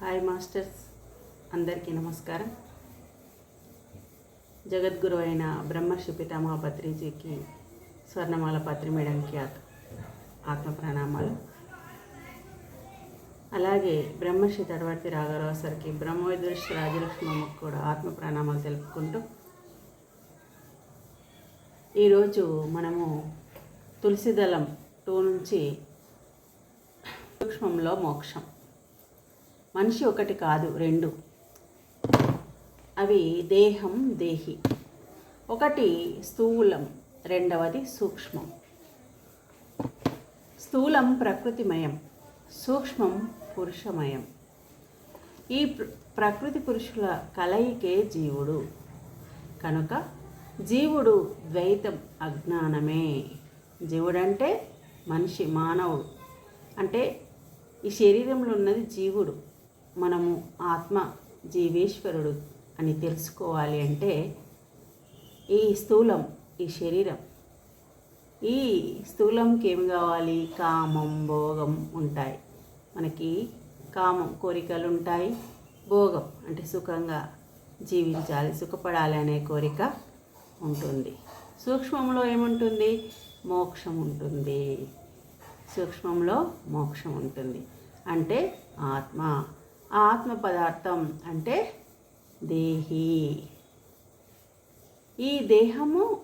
Hi masters అందరికీ నమస్కారం. జగద్గురు అయిన బ్రహ్మర్షి పితామహ పత్రిజీకి స్వర్ణమాల పత్రి మేడంకి ఆత్మ ప్రణామాలు. అలాగే బ్రహ్మర్షి తడవర్తి రాఘరావు సార్కి బ్రహ్మవిదుర్షి రాజలక్ష్మమ్మకు కూడా ఆత్మ ప్రణామాలు తెలుపుకుంటూ ఈరోజు మనము తులసిదళం టూ నుంచి సూక్ష్మంలో మోక్షం. మనిషి ఒకటి కాదు రెండు. అవి దేహం దేహి. ఒకటి స్థూలం రెండవది సూక్ష్మం. స్థూలం ప్రకృతిమయం సూక్ష్మం పురుషమయం. ఈ ప్రకృతి పురుషుల కలయికే జీవుడు. కనుక జీవుడు ద్వైతం అజ్ఞానమే. జీవుడంటే మనిషి మానవుడు. అంటే ఈ శరీరంలో ఉన్నది జీవుడు. మనము ఆత్మ జీవేశ్వరుడు అని తెలుసుకోవాలి అంటే ఈ స్థూలం ఈ శరీరం. ఈ స్థూలంకి ఏమి కావాలి? కామం భోగం ఉంటాయి. మనకి కామం కోరికలు ఉంటాయి భోగం అంటే సుఖంగా జీవించాలి సుఖపడాలి అనే కోరిక ఉంటుంది. సూక్ష్మంలో ఏముంటుంది? మోక్షం ఉంటుంది. సూక్ష్మంలో మోక్షం ఉంటుంది. అంటే ఆత్మ. ఆత్మ పదార్థం అంటే దేహి. ఈ దేహము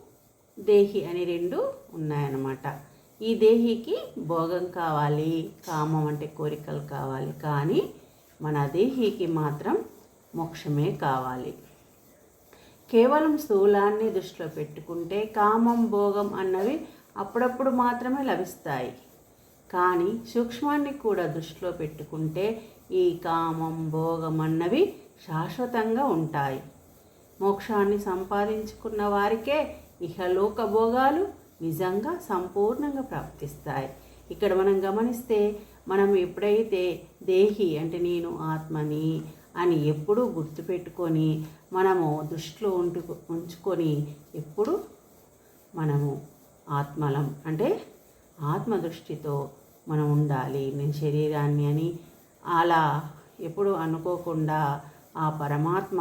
దేహి అని రెండు ఉన్నాయన్నమాట. ఈ దేహికి భోగం కావాలి కామం అంటే కోరికలు కావాలి కానీ మన దేహికి మాత్రం మోక్షమే కావాలి. కేవలం స్థూలాన్ని దృష్టిలో పెట్టుకుంటే కామం భోగం అన్నవి అప్పుడప్పుడు మాత్రమే లభిస్తాయి. కానీ సూక్ష్మాన్ని కూడా దృష్టిలో పెట్టుకుంటే ఈ కామం భోగమన్నవి శాశ్వతంగా ఉంటాయి. మోక్షాన్ని సంపాదించుకున్న వారికే ఇహలోక భోగాలు నిజంగా సంపూర్ణంగా ప్రాప్తిస్తాయి. ఇక్కడ మనం గమనిస్తే మనం ఎప్పుడైతే దేహి అంటే నేను ఆత్మని అని ఎప్పుడూ గుర్తుపెట్టుకొని మనము దృష్టిలో ఉంటు ఉంచుకొని ఎప్పుడు మనము ఆత్మలం అంటే ఆత్మ దృష్టితో మనం ఉండాలి. నేను శరీరాన్ని అని అలా ఎప్పుడు అనుకోకుండా ఆ పరమాత్మ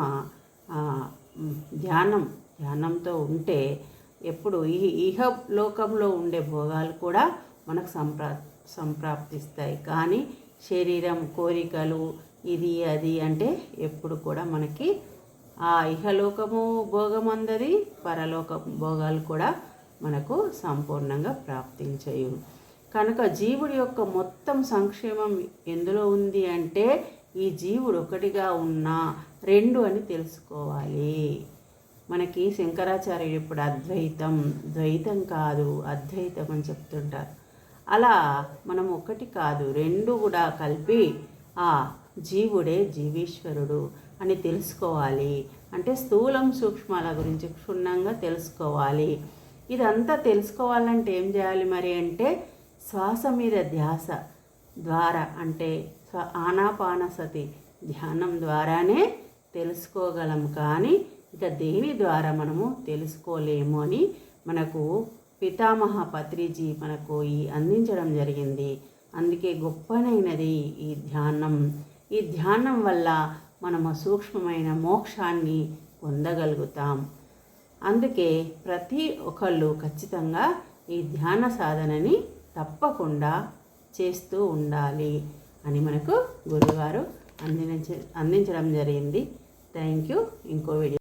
ధ్యానం ధ్యానంతో ఉంటే ఎప్పుడు ఈ ఇహ లోకంలో ఉండే భోగాలు కూడా మనకు సంప్రా సంప్రాప్తిస్తాయి. కానీ శరీరం కోరికలు ఇది అది అంటే ఎప్పుడు కూడా మనకి ఆ ఇహలోకము భోగం అందది పరలోక భోగాలు కూడా మనకు సంపూర్ణంగా ప్రాప్తించవు కనుక జీవుడి యొక్క మొత్తం సంక్షేమం ఎందులో ఉంది అంటే ఈ జీవుడు ఒకటిగా ఉన్నా రెండు అని తెలుసుకోవాలి. మనకి శంకరాచార్యుడు ఇప్పుడు అద్వైతం. ద్వైతం కాదు అద్వైతం అని చెప్తుంటారు. అలా మనం ఒకటి కాదు రెండు కూడా కలిపి ఆ జీవుడే జీవీశ్వరుడు అని తెలుసుకోవాలి. అంటే స్థూలం సూక్ష్మాల గురించి క్షుణ్ణంగా తెలుసుకోవాలి. ఇదంతా తెలుసుకోవాలంటే ఏం చేయాలి మరి అంటే శ్వాస మీద ధ్యాస ద్వారా అంటే ఆనాపానసతి ధ్యానం ద్వారానే తెలుసుకోగలం. కానీ ఇక దేని ద్వారా మనము తెలుసుకోలేము అని మనకు పితామహ పత్రిజీ మనకు ఈ అందించడం జరిగింది. అందుకే గొప్పనైనది ఈ ధ్యానం. ఈ ధ్యానం వల్ల మనము సూక్ష్మమైన మోక్షాన్ని పొందగలుగుతాం. అందుకే ప్రతి ఒక్కళ్ళు ఖచ్చితంగా ఈ ధ్యాన సాధనని తప్పకుండా చేస్తూ ఉండాలి అని మనకు గురువుగారు అందించ అందించడం జరిగింది. థ్యాంక్ యూ ఇంకో వీడియో